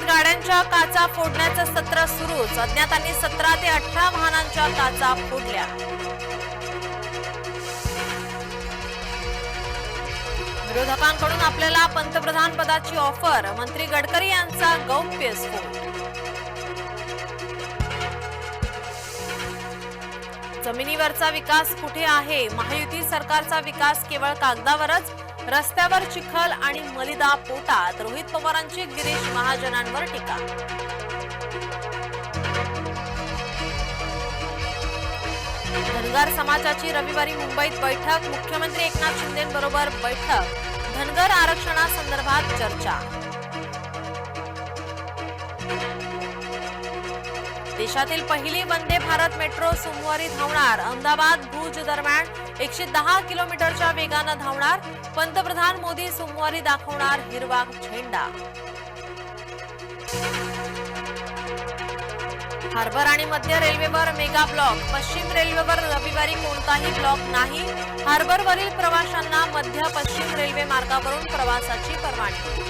शहरात गाड्यांच्या काचा फोडण्याचं सत्र सुरूच. अज्ञातांनी सतरा ते अठरा वाहनांच्या काचा फोडल्या. विरोधकांकडून आपल्याला पंतप्रधान पदाची ऑफर. मंत्री गडकरी यांचा गौप्यस्फोट जमिनीवरचा विकास कुठे आहे? महायुती सरकारचा विकास केवळ कागदावरच? रस्त्यावर चिखल आणि मलिदा पोटात रोहित पवारांची गिरीश महाजनांवर टीका. धनगर समाजाची रविवारी मुंबईत बैठक. मुख्यमंत्री एकनाथ शिंदेबरोबर बैठक. धनगर आरक्षणासंदर्भात चर्चा. देशातील पहिली वंदे भारत मेट्रो सोमवारी धावणार. अहमदाबाद भुज दरम्यान एकशे दहा किलोमीटरच्या वेगानं धावणार. पंतप्रधान मोदी सोमवारी दाखवणार हिरवा झेंडा. हार्बर आणि मध्य रेल्वेवर मेगा ब्लॉक. पश्चिम रेल्वेवर रविवारी कोणताही ब्लॉक नाही. हार्बरवरील प्रवाशांना मध्य पश्चिम रेल्वे मार्गावरून प्रवासाची परवानगी.